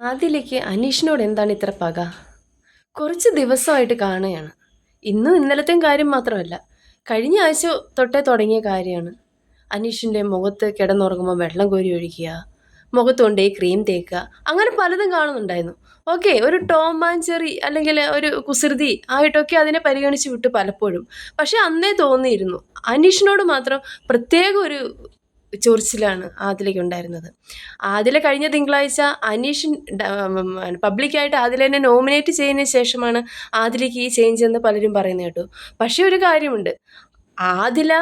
ആദിലയ്ക്ക് അനീഷിനോട് എന്താണ് ഇത്ര പക? കുറച്ച് ദിവസമായിട്ട് കാണുകയാണ്. ഇന്നും ഇന്നലത്തെയും കാര്യം മാത്രമല്ല കഴിഞ്ഞ ആഴ്ച തൊട്ടേ തുടങ്ങിയ കാര്യമാണ്. അനീഷിന്റെ മുഖത്ത് കിടന്നുറങ്ങുമ്പോൾ വെള്ളം കോരി ഒഴിക്കുക മുഖത്ത് കൊണ്ടുപോയി ക്രീം തേക്കുക അങ്ങനെ പലതും കാണുന്നുണ്ടായിരുന്നു. ഓക്കെ ഒരു ടോം ആൻഡ് ചെറി അല്ലെങ്കിൽ ഒരു കുസൃതി ആയിട്ടൊക്കെ അതിനെ പരിഗണിച്ച് വിട്ടു പലപ്പോഴും. പക്ഷെ അന്നേ തോന്നിയിരുന്നു അനീഷിനോട് മാത്രം പ്രത്യേക ഒരു ചൊറിച്ചിലാണ് ആദിലയ്ക്ക് ഉണ്ടായിരുന്നത്. ആദില കഴിഞ്ഞ തിങ്കളാഴ്ച അനീഷ് പബ്ലിക്കായിട്ട് ആദിലേനെ നോമിനേറ്റ് ചെയ്തതിന് ശേഷമാണ് ആദിലയ്ക്ക് ഈ ചേഞ്ച് എന്ന് പലരും പറയുന്നത് കേട്ടു. പക്ഷേ ഒരു കാര്യമുണ്ട്. ആദില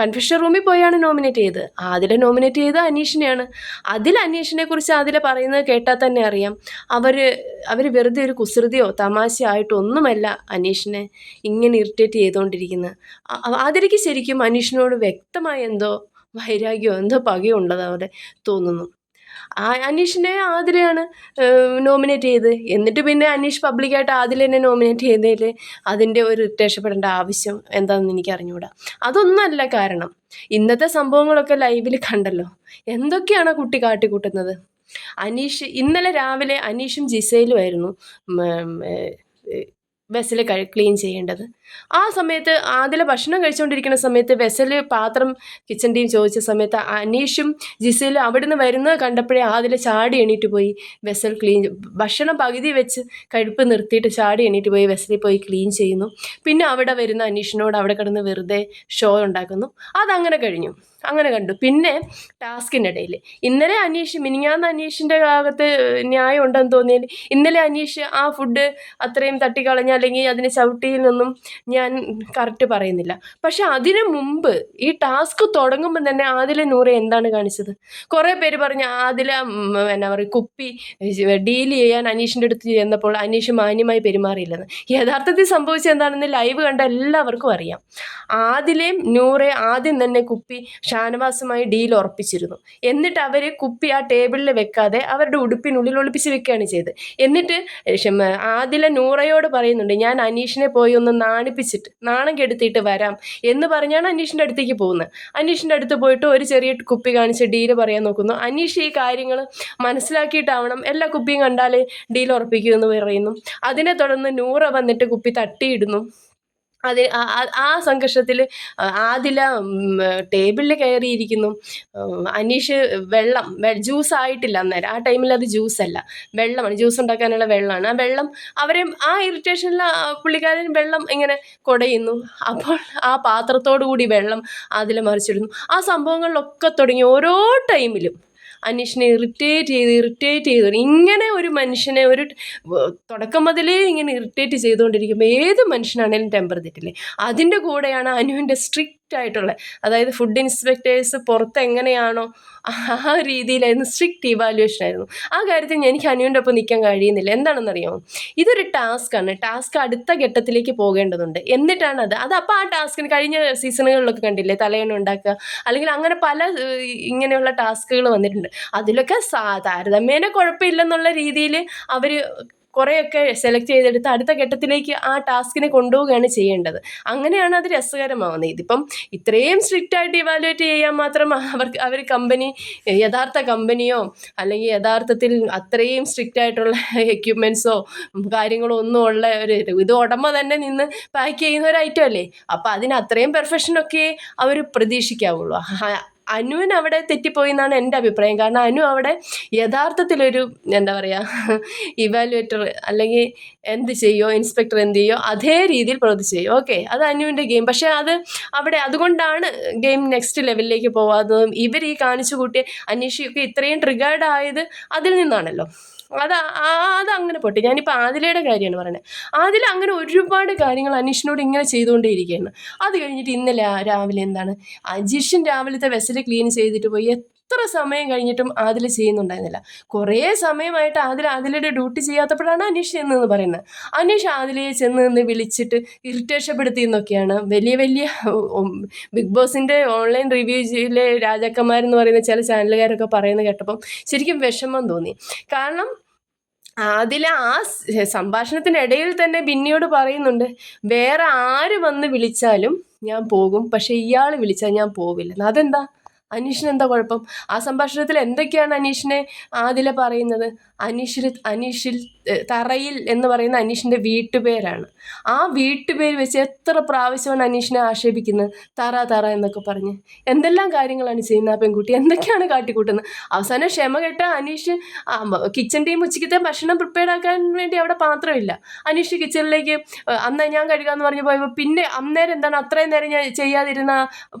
കൺഫ്യൂഷൻ റൂമിൽ പോയാണ് നോമിനേറ്റ് ചെയ്തത്. ആദില നോമിനേറ്റ് ചെയ്തത് അനീഷിനെയാണ്. അതിൽ അനീഷിനെ കുറിച്ച് ആദില പറയുന്നത് കേട്ടാൽ തന്നെ അറിയാം. അവർ അവർ വെറുതെ ഒരു കുസൃതിയോ തമാശയോ ആയിട്ടൊന്നുമല്ല അനീഷിനെ ഇങ്ങനെ ഇറിറ്റേറ്റ് ചെയ്തുകൊണ്ടിരിക്കുന്നത് ആദിലയ്ക്ക് ശരിക്കും അനീഷിനോട് വ്യക്തമായ എന്തോ വൈരാഗ്യമോ എന്തോ പകയോ ഉള്ളതവിടെ തോന്നുന്നു. ആ അനീഷിനെ ആതിരയാണ് നോമിനേറ്റ് ചെയ്ത്. എന്നിട്ട് പിന്നെ അനീഷ് പബ്ലിക്കായിട്ട് ആദിലെന്നെ നോമിനേറ്റ് ചെയ്തതിൽ അതിന്റെ ഒരു രക്ഷപ്പെടേണ്ട ആവശ്യം എന്താണെന്ന് എനിക്ക് അറിഞ്ഞുകൂടാ അതൊന്നല്ല കാരണം. ഇന്നത്തെ സംഭവങ്ങളൊക്കെ ലൈവിൽ കണ്ടല്ലോ. എന്തൊക്കെയാണ് കുട്ടി കാട്ടിക്കൂട്ടുന്നത്? അനീഷ് ഇന്നലെ രാവിലെ അനീഷും ജിസയിലുമായിരുന്നു വെസൽ ക്ലീൻ ചെയ്യേണ്ടത്. ആ സമയത്ത് ആദ്യം ഭക്ഷണം കഴിച്ചുകൊണ്ടിരിക്കുന്ന സമയത്ത് വെസൽ പാത്രം കിച്ചൺ ടീം ചോദിച്ച സമയത്ത് അനീഷും ജിസയിലും അവിടുന്ന് വരുന്നത് കണ്ടപ്പോഴേ ആദ്യം ചാടി എണീറ്റ് പോയി. വെസൽ ക്ലീൻ ഭക്ഷണം പകുതി വെച്ച് കഴുപ്പ് നിർത്തിയിട്ട് ചാടി എണീറ്റ് പോയി വെസലിൽ പോയി ക്ലീൻ ചെയ്യുന്നു. പിന്നെ അവിടെ വരുന്ന അനീഷിനോട് അവിടെ കിടന്ന് വെറുതെ ഷോ ഉണ്ടാക്കുന്നു. അതങ്ങനെ കഴിഞ്ഞു. അങ്ങനെ കണ്ടു. പിന്നെ ടാസ്കിനിടയിൽ ഇന്നലെ അനീഷ് മിനിങ്ങാന്ന് അനീഷിന്റെ ഭാഗത്ത് ന്യായം ഉണ്ടെന്ന് തോന്നിയാൽ ഇന്നലെ അനീഷ് ആ ഫുഡ് അത്രയും തട്ടിക്കളഞ്ഞ അല്ലെങ്കിൽ അതിന് ചവിട്ടിയിൽ നിന്നും ഞാൻ കറക്റ്റ് പറയുന്നില്ല. പക്ഷെ അതിനു മുമ്പ് ഈ ടാസ്ക് തുടങ്ങുമ്പോൾ തന്നെ ആദില നൂറെ എന്താണ് കാണിച്ചത്? കുറേ പേര് പറഞ്ഞു ആദില എന്നാ പറയുക കുപ്പി ഡീൽ ചെയ്യാൻ അനീഷിന്റെ അടുത്ത് ചെന്നപ്പോൾ അനീഷ് മാന്യമായി പെരുമാറിയില്ലെന്ന്. യഥാർത്ഥത്തിൽ സംഭവിച്ചത് എന്താണെന്ന് ലൈവ് കണ്ട എല്ലാവർക്കും അറിയാം. ആദിലയും നൂറെ ആദ്യം തന്നെ കുപ്പി ഷാനവാസുമായി ഡീൽ ഉറപ്പിച്ചിരുന്നു. എന്നിട്ട് അവരെ കുപ്പി ആ ടേബിളിൽ വെക്കാതെ അവരുടെ ഉടുപ്പിനുള്ളിൽ ഒളിപ്പിച്ച് വെക്കുകയാണ് ചെയ്തത്. എന്നിട്ട് ആദില നൂറയോട് പറയുന്നുണ്ട് ഞാൻ അനീഷിനെ പോയി ഒന്ന് നാണിപ്പിച്ചിട്ട് നാണം കെടുത്തിയിട്ട് വരാം എന്ന് പറഞ്ഞാണ് അനീഷിന്റെ അടുത്തേക്ക് പോകുന്നത്. അനീഷിന്റെ അടുത്ത് പോയിട്ട് ഒരു ചെറിയ കുപ്പി കാണിച്ച് ഡീൽ പറയാൻ നോക്കുന്നു. അനീഷ് ഈ കാര്യങ്ങൾ മനസ്സിലാക്കിയിട്ടാവണം എല്ലാ കുപ്പിയും കണ്ടാലേ ഡീൽ ഉറപ്പിക്കുമെന്ന് പറയുന്നു. അതിനെ തുടർന്ന് നൂറ വന്നിട്ട് കുപ്പി തട്ടിയിടുന്നു. അത് ആ സംഘർഷത്തിൽ ആദില ടേബിളിൽ കയറിയിരിക്കുന്നു. അനീഷ് വെള്ളം ജ്യൂസ് ആയിട്ടില്ല അന്നേരം. ആ ടൈമിൽ അത് ജ്യൂസ് അല്ല വെള്ളമാണ് ജ്യൂസ് ഉണ്ടാക്കാനുള്ള വെള്ളമാണ്. ആ വെള്ളം അവരെ ആ ഇറിറ്റേഷനിൽ പുള്ളിക്കാരൻ വെള്ളം ഇങ്ങനെ കുടയുന്നു. അപ്പോൾ ആ പാത്രത്തോടു കൂടി വെള്ളം അതിൽ മറിച്ചിടുന്നു. ആ സംഭവങ്ങളിലൊക്കെ തുടങ്ങി ഓരോ ടൈമിലും. അനീഷിനെ ഇറിറ്റേറ്റ് ചെയ്ത് ഇറിറ്റേറ്റ് ചെയ്ത് ഇങ്ങനെ ഒരു മനുഷ്യനെ ഒരു തുടക്കം മുതലേ ഇങ്ങനെ ഇറിറ്റേറ്റ് ചെയ്തുകൊണ്ടിരിക്കുമ്പോൾ ഏത് മനുഷ്യനാണേലും ടെമ്പർ തെറ്റില്ലേ? അതിന്റെ കൂടെയാണ് അനുവിന്റെ സ്ട്രിക്റ്റ് ആയിട്ടുള്ള അതായത് ഫുഡ് ഇൻസ്പെക്ടേഴ്സ് പുറത്ത് എങ്ങനെയാണോ ആ രീതിയിലായിരുന്നു സ്ട്രിക്റ്റ് ഇവാലുവേഷൻ ആയിരുന്നു ആ കാര്യത്തിൽ എനിക്ക് അനുവിന്റെ ഒപ്പം നിൽക്കാൻ കഴിയുന്നില്ല. എന്താണെന്നറിയാമോ? ഇതൊരു ടാസ്ക്കാണ്. ടാസ്ക് അടുത്ത ഘട്ടത്തിലേക്ക് പോകേണ്ടതുണ്ട്. എന്നിട്ടാണ് അത്. അത് അപ്പോൾ ആ ടാസ്കിന് കഴിഞ്ഞ സീസണുകളിലൊക്കെ കണ്ടില്ലേ? തലയണ ഉണ്ടാക്കുക. അല്ലെങ്കിൽ അങ്ങനെ പല ഇങ്ങനെയുള്ള ടാസ്കുകൾ വന്നിട്ടുണ്ട്. അതിലൊക്കെ സാ താരതമ്യേന കുഴപ്പമില്ലെന്നുള്ള രീതിയിൽ അവർ കുറേയൊക്കെ സെലക്ട് ചെയ്തെടുത്ത് അടുത്ത ഘട്ടത്തിലേക്ക് ആ ടാസ്കിനെ കൊണ്ടുപോവുകയാണ് ചെയ്യേണ്ടത്. അങ്ങനെയാണ് അത് രസകരമാവുന്നത്. ഇതിപ്പം ഇത്രയും സ്ട്രിക്റ്റ് ആയിട്ട് ഇവാലുവേറ്റ് ചെയ്യാൻ മാത്രം അവർക്ക് അവർ കമ്പനി യഥാർത്ഥ കമ്പനിയോ അല്ലെങ്കിൽ യഥാർത്ഥത്തിൽ അത്രയും സ്ട്രിക്റ്റ് ആയിട്ടുള്ള എക്യുപ്മെൻസോ കാര്യങ്ങളോ ഒന്നും ഉള്ള ഒരു ഇത് ഉടമ തന്നെ നിന്ന് പാക്ക് ചെയ്യുന്ന ഒരു ഐറ്റം അല്ലേ? അപ്പം അതിന് അത്രയും പെർഫെക്ഷനൊക്കെ അവർ പ്രതീക്ഷിക്കാവുള്ളൂ. അനുവിന് അവിടെ തെറ്റിപ്പോയി എന്നാണ് എന്റെ അഭിപ്രായം. കാരണം അനു അവിടെ യഥാർത്ഥത്തിലൊരു എന്താ പറയുക ഇവാലുവേറ്റർ അല്ലെങ്കിൽ എന്ത് ചെയ്യോ ഇൻസ്പെക്ടർ എന്ത് ചെയ്യോ അതേ രീതിയിൽ പ്രവർത്തിച്ച് ചെയ്യും. ഓക്കെ അത് അനുവിന്റെ ഗെയിം പക്ഷേ അത് അവിടെ അതുകൊണ്ടാണ് ഗെയിം നെക്സ്റ്റ് ലെവലിലേക്ക് പോകാത്തതും ഇവർ ഈ കാണിച്ചു കൂട്ടിയ അന്വേഷിയൊക്കെ ഇത്രയും ട്രിഗേർഡ് ആയത് അതിൽ നിന്നാണല്ലോ. അത് അത് അങ്ങനെ പൊട്ടി. ഞാനിപ്പോൾ ആദിലയുടെ കാര്യമാണ് പറയുന്നത് ആദില അങ്ങനെ ഒരുപാട് കാര്യങ്ങൾ അനീഷിനോട് ഇങ്ങനെ ചെയ്തുകൊണ്ടേയിരിക്കുകയാണ്. അത് കഴിഞ്ഞിട്ട് ഇന്നലെ രാവിലെ എന്താണ്? അജിഷൻ രാവിലത്തെ വെസൽ ക്ലീൻ ചെയ്തിട്ട് പോയി. എത്ര സമയം കഴിഞ്ഞിട്ടും ആദില ചെയ്യുന്നുണ്ടായിരുന്നില്ല. കുറേ സമയമായിട്ട് ആദില ആദിലയുടെ ഡ്യൂട്ടി ചെയ്യാത്തപ്പോഴാണ് അനീഷ് ചെന്നതെന്ന് പറയുന്നത്. അനീഷ് ആദിലയെ ചെന്ന് നിന്ന് വിളിച്ചിട്ട് ഇറിറ്റേഷപ്പെടുത്തി എന്നൊക്കെയാണ്. വലിയ വലിയ ബിഗ് ബോസിന്റെ ഓൺലൈൻ റിവ്യൂസിലെ രാജാക്കന്മാരെന്ന് പറയുന്ന ചില ചാനലുകാരൊക്കെ പറയുന്നത് കേട്ടപ്പം ശരിക്കും വിഷമം തോന്നി. കാരണം അതിൽ ആ സംഭാഷണത്തിനിടയിൽ തന്നെ ബിന്നിയോട് പറയുന്നുണ്ട് വേറെ ആര് വന്ന് വിളിച്ചാലും ഞാൻ പോകും പക്ഷേ ഇയാൾ വിളിച്ചാൽ ഞാൻ പോവില്ല. അതെന്താ? അനീഷിന് എന്താ കുഴപ്പം? ആ സംഭാഷണത്തിൽ എന്തൊക്കെയാണ് അനീഷിനെ ആദില പറയുന്നത്? അനീഷിൽ അനീഷിൽ തറയിൽ എന്ന് പറയുന്ന അനീഷിന്റെ വീട്ടുപേരാണ്. ആ വീട്ടുപേര് വെച്ച് എത്ര പ്രാവശ്യമാണ് അനീഷിനെ ആക്ഷേപിക്കുന്നത്? തറ തറ എന്നൊക്കെ പറഞ്ഞ്. എന്തെല്ലാം കാര്യങ്ങളാണ് ചെയ്യുന്നത് ആ പെൺകുട്ടി? എന്തൊക്കെയാണ് കാട്ടിക്കൂട്ടുന്നത്? അവസാനം ക്ഷമ കെട്ട അനീഷ് കിച്ചൺ ടീം ഉച്ചയ്ക്കത്തെ ഭക്ഷണം പ്രിപ്പയർ ആക്കാൻ വേണ്ടി അവിടെ പാത്രമില്ല. അനീഷ് കിച്ചണിലേക്ക് അന്ന് ഞാൻ കഴുകാന്ന് പറഞ്ഞു പോയപ്പോൾ പിന്നെ അന്നേരം എന്താണ് അത്രയും നേരം ഞാൻ ചെയ്യാതിരുന്ന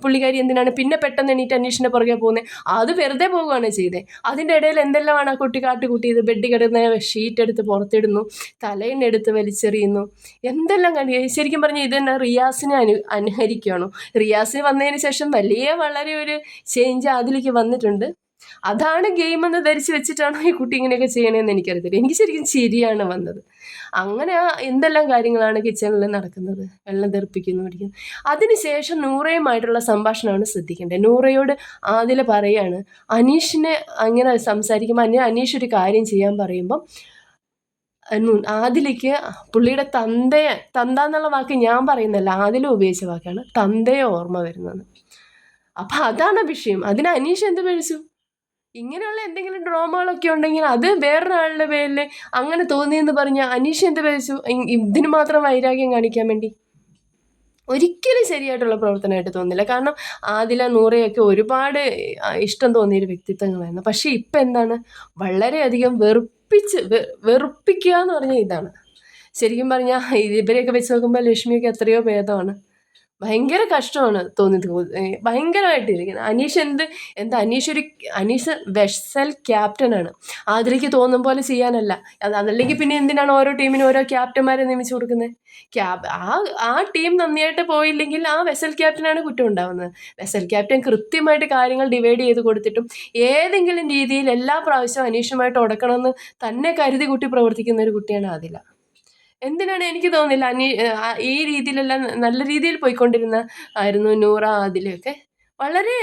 പുള്ളിക്കാരി എന്തിനാണ്? പിന്നെ പെട്ടെന്ന് എണീറ്റ് അനീഷിന്റെ പുറകെ പോകുന്നത് അത് വെറുതെ പോവുകയാണ് ചെയ്തത് അതിന്റെ ഇടയിൽ എന്തെല്ലാമാണ് ആ കുട്ടി കാട്ടിക്കൂട്ടിയത്? ബെഡിൽ കിടന്ന ഷീറ്റ് എടുത്ത് പുറത്തിടുന്നു തലയിണെടുത്ത് വലിച്ചെറിയുന്നു. എന്തെല്ലാം കണ്ടു ശരിക്കും പറഞ്ഞാൽ ഇത് തന്നെ റിയാസിനെ അനു അനുഹരിക്കുകയാണോ റിയാസിന് വന്നതിന് ശേഷം വലിയ വളരെ ഒരു ചേഞ്ച് അതിലേക്ക് വന്നിട്ടുണ്ട്. അതാണ് ഗെയിം എന്ന് ധരിച്ച് വെച്ചിട്ടാണോ ഈ കുട്ടി ഇങ്ങനെയൊക്കെ ചെയ്യണമെന്ന് എനിക്കറിയത്തില്ല. എനിക്ക് ശരിക്കും ചിരിയാണ് വന്നത്. അങ്ങനെ എന്തെല്ലാം കാര്യങ്ങളാണ് കിച്ചണിൽ നടക്കുന്നത്? വെള്ളം തെറിപ്പിക്കുന്നു പഠിക്കുന്നു അതിനുശേഷം നൂറയുമായിട്ടുള്ള സംഭാഷണമാണ് ശ്രദ്ധിക്കേണ്ടത്. നൂറയോട് ആദില പറയാണ് അനീഷിനെ അങ്ങനെ സംസാരിക്കുമ്പോൾ അനി അനീഷ് ഒരു കാര്യം ചെയ്യാൻ പറയുമ്പം ആദിലേക്ക് പുള്ളിയുടെ തന്തയെ തന്ത എന്നുള്ള വാക്ക് ഞാൻ പറയുന്നല്ല ആദില ഉപയോഗിച്ച വാക്കാണ് തന്തയെ ഓർമ്മ വരുന്നത്. അപ്പം അതാണ് വിഷയം. അതിന് അനീഷ് എന്ത് പഴിച്ചു ഇങ്ങനെയുള്ള എന്തെങ്കിലും ഡ്രാമകളൊക്കെ ഉണ്ടെങ്കിൽ അത് വേറൊരാളുടെ പേരിൽ അങ്ങനെ തോന്നിയെന്ന് പറഞ്ഞ അനീഷ് എന്ത് വെച്ചു ഇതിന് മാത്രം വൈരാഗ്യം കാണിക്കാൻ വേണ്ടി. ഒരിക്കലും ശരിയായിട്ടുള്ള പ്രവർത്തനമായിട്ട് തോന്നില്ല കാരണം ആദില നൂറയൊക്കെ ഒരുപാട് ഇഷ്ടം ഇഷ്ടം തോന്നിയൊരു വ്യക്തിത്വങ്ങളായിരുന്നു. പക്ഷേ ഇപ്പം എന്താണ്? വളരെയധികം വെറുപ്പിച്ച് വെറുപ്പിക്കുക എന്ന് പറഞ്ഞാൽ ഇതാണ്. ശരിക്കും പറഞ്ഞാൽ ഇവരെയൊക്കെ വെച്ച് നോക്കുമ്പോൾ ലക്ഷ്മിയൊക്കെ എത്രയോ ഭേദമാണ്. ഭയങ്കര കഷ്ടമാണ് തോന്നിയത്. ഭയങ്കരമായിട്ടിരിക്കുന്നത്. അനീഷ് എന്ത് എന്താ അനീഷ് ഒരു അനീഷ് വെസൽ ക്യാപ്റ്റനാണ് ആതിരയ്ക്ക് തോന്നും പോലെ ചെയ്യാനല്ല. അത് അതല്ലെങ്കിൽ പിന്നെ എന്തിനാണ് ഓരോ ടീമിനും ഓരോ ക്യാപ്റ്റന്മാരെ നിയമിച്ചു കൊടുക്കുന്നത്? ക്യാപ് ആ ആ ടീം നന്നായിട്ട് പോയില്ലെങ്കിൽ ആ വെസൽ ക്യാപ്റ്റനാണ് കുറ്റം ഉണ്ടാവുന്നത്. വെസൽ ക്യാപ്റ്റൻ കൃത്യമായിട്ട് കാര്യങ്ങൾ ഡിവൈഡ് ചെയ്ത് കൊടുത്തിട്ടും ഏതെങ്കിലും രീതിയിൽ എല്ലാ പ്രാവശ്യവും അനീഷുമായിട്ട് ഉടക്കണമെന്ന് തന്നെ കരുതി കുട്ടി പ്രവർത്തിക്കുന്ന ഒരു കുട്ടിയാണ് ആദില എന്തിനാണ് എനിക്ക് തോന്നുന്നില്ല. അനി ഈ രീതിയിലെല്ലാം നല്ല രീതിയിൽ പോയിക്കൊണ്ടിരുന്ന ആയിരുന്നു നൂറ ആദിലൊക്കെ വളരെ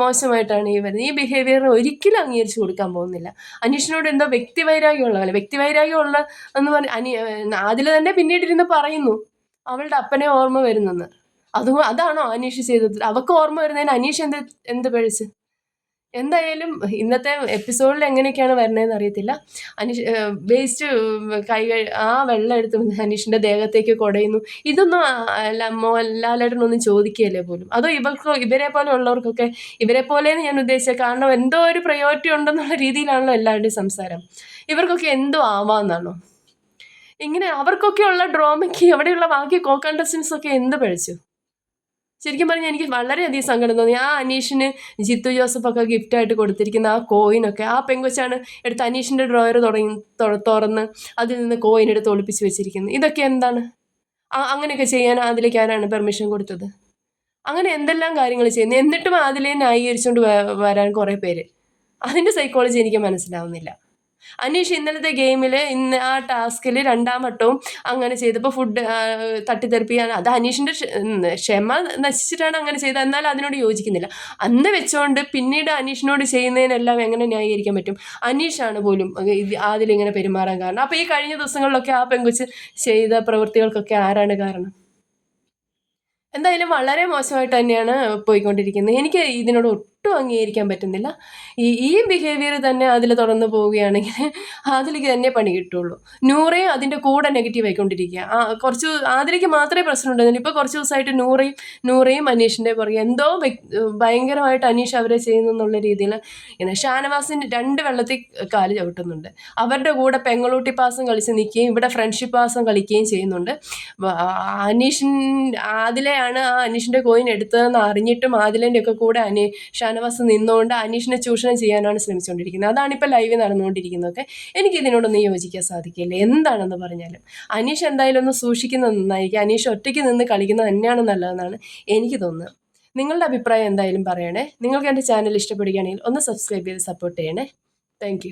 മോശമായിട്ടാണ് ഈ വരുന്നത്. ഈ ബിഹേവിയർ ഒരിക്കലും അംഗീകരിച്ചു കൊടുക്കാൻ പോകുന്നില്ല. അനീഷിനോട് എന്തോ വ്യക്തിവൈരാഗ്യമുള്ള പോലെ വ്യക്തിവൈരാഗ്യമുള്ള എന്ന് പറഞ്ഞ അനി ആദില തന്നെ പിന്നീട് ഇരുന്ന് പറയുന്നു. അവളുടെ അപ്പനെ ഓർമ്മ വരുന്നെന്ന്. അതും അതാണോ അനീഷ് ചെയ്തത്? അവൾക്ക് ഓർമ്മ വരുന്നതിന് അനീഷ് എന്ത് എന്ത് പഴിച്ച്? എന്തായാലും ഇന്നത്തെ എപ്പിസോഡിൽ എങ്ങനെയൊക്കെയാണ് വരണതെന്ന് അറിയത്തില്ല. അനീഷ് വേസ്റ്റ് കൈ ആ വെള്ളം എടുത്ത് അനീഷിന്റെ ദേഹത്തേക്ക് കുടയുന്നു. ഇതൊന്നും മോഹൻലാലേട്ടനൊന്നും ചോദിക്കുകയല്ലേ പോലും? അതോ ഇവർക്ക് ഇവരെ പോലെ ഉള്ളവർക്കൊക്കെ ഇവരെ പോലെയെന്ന് ഞാൻ ഉദ്ദേശിച്ചത് കാരണം എന്തോ ഒരു പ്രയോറിറ്റി ഉണ്ടെന്നുള്ള രീതിയിലാണല്ലോ എല്ലാവരുടെയും സംസാരം. ഇവർക്കൊക്കെ എന്തോ ആവാന്നാണോ? ഇങ്ങനെ അവർക്കൊക്കെ ഉള്ള ഡ്രോമയ്ക്ക് അവിടെയുള്ള ബാക്കി കോ കണ്ടസ്റ്റൻസ് ഒക്കെ എന്ത് പഴിച്ചു ശരിക്കും പറഞ്ഞാൽ എനിക്ക് വളരെയധികം സങ്കടം തോന്നി. ആ അനീഷിന് ജിത്തു ജോസഫ് ഒക്കെ ഗിഫ്റ്റായിട്ട് കൊടുത്തിരിക്കുന്ന ആ കോയിനൊക്കെ ആ പെങ്കൊച്ചാണ് എടുത്ത് അനീഷിന്റെ ഡ്രോയർ തുടങ്ങി തുറന്ന് അതിൽ നിന്ന് കോയിൻ എടുത്ത് ഒളിപ്പിച്ച് വെച്ചിരിക്കുന്നത്. ഇതൊക്കെ എന്താണ്? അങ്ങനെയൊക്കെ ചെയ്യാൻ അതിലേക്ക് ആരാണ് പെർമിഷൻ കൊടുത്തത്? അങ്ങനെ എന്തെല്ലാം കാര്യങ്ങൾ ചെയ്യുന്നു എന്നിട്ടും അതിലെ ന്യായീകരിച്ചുകൊണ്ട് വരാൻ കുറേ പേര്. അതിന്റെ സൈക്കോളജി എനിക്ക് മനസ്സിലാവുന്നില്ല. അനീഷ് ഇന്നലത്തെ ഗെയിമിൽ ഇന്ന് ആ ടാസ്കിൽ രണ്ടാം വട്ടവും അങ്ങനെ ചെയ്തപ്പോൾ ഫുഡ് തട്ടിത്തെറിപ്പിക്കാൻ അത് അനീഷിന്റെ ക്ഷമ നശിച്ചിട്ടാണ് അങ്ങനെ ചെയ്തത്. എന്നാൽ അതിനോട് യോജിക്കുന്നില്ല. അന്ന് വെച്ചുകൊണ്ട് പിന്നീട് അനീഷിനോട് ചെയ്യുന്നതിനെല്ലാം എങ്ങനെ ന്യായീകരിക്കാൻ പറ്റും? അനീഷാണ് പോലും അതിലിങ്ങനെ പെരുമാറാൻ കാരണം. അപ്പോൾ ഈ കഴിഞ്ഞ ദിവസങ്ങളിലൊക്കെ ആ പെങ്കുച്ച് ചെയ്ത പ്രവൃത്തികൾക്കൊക്കെ ആരാണ് കാരണം? എന്തായാലും വളരെ മോശമായിട്ട് തന്നെയാണ് പോയിക്കൊണ്ടിരിക്കുന്നത്. എനിക്ക് ഇതിനോട് ഒട്ടും അംഗീകരിക്കാൻ പറ്റുന്നില്ല. ഈ ഈ ബിഹേവിയർ തന്നെ അതിൽ തുറന്നു പോവുകയാണെങ്കിൽ അതിലേക്ക് തന്നെ പണി കിട്ടുള്ളൂ. നൂറയും അതിന്റെ കൂടെ നെഗറ്റീവ് ആയിക്കൊണ്ടിരിക്കുക. കുറച്ച് ആതിലേക്ക് മാത്രമേ പ്രശ്നം ഉണ്ടായിരുന്നുള്ളൂ. ഇപ്പോൾ കുറച്ച് ദിവസമായിട്ട് നൂറയും നൂറയും അനീഷിന്റെ പുറകെ എന്തോ ഭയങ്കരമായിട്ട് അനീഷ് അവരെ ചെയ്യുന്നു എന്നുള്ള രീതിയിൽ ഇങ്ങനെ ഷാനവാസിന് രണ്ട് വെള്ളത്തിൽ കാൽ ചവിട്ടുന്നുണ്ട്. അവരുടെ കൂടെ പെങ്ങളൂട്ടി പാസം കളിച്ച് നിൽക്കുകയും ഇവിടെ ഫ്രണ്ട്ഷിപ്പ് പാസം കളിക്കുകയും ചെയ്യുന്നുണ്ട്. അനീഷിൻ ആദിലയാണ് ആ അനീഷിന്റെ കോയിൻ എടുത്തതെന്ന് അറിഞ്ഞിട്ടും ആദിലേന്റെ കൂടെ അനി ഷാനവാസ് നിന്നുകൊണ്ട് അനീഷിനെ ചൂഷണം ചെയ്യാനാണ് ശ്രമിച്ചുകൊണ്ടിരിക്കുന്നത്. അതാണിപ്പോൾ ലൈവ് നടന്നുകൊണ്ടിരിക്കുന്നതൊക്കെ. എനിക്ക് ഇതിനോടൊന്നും യോജിക്കാൻ സാധിക്കില്ല. എന്താണെന്ന് പറഞ്ഞാലും. അനീഷ് എന്തായാലും ഒന്ന് സൂക്ഷിക്കുന്നത് നന്നായിരിക്കും. അനീഷ് ഒറ്റയ്ക്ക് നിന്ന് കളിക്കുന്നത് തന്നെയാണ് നല്ലതെന്നാണ് എനിക്ക് തോന്നുന്നത്. നിങ്ങളുടെ അഭിപ്രായം എന്തായാലും പറയണേ. നിങ്ങൾക്ക് എന്റെ ചാനൽ ഇഷ്ടപ്പെടുകയാണെങ്കിൽ ഒന്ന് സബ്സ്ക്രൈബ് ചെയ്ത് സപ്പോർട്ട് ചെയ്യണേ. താങ്ക്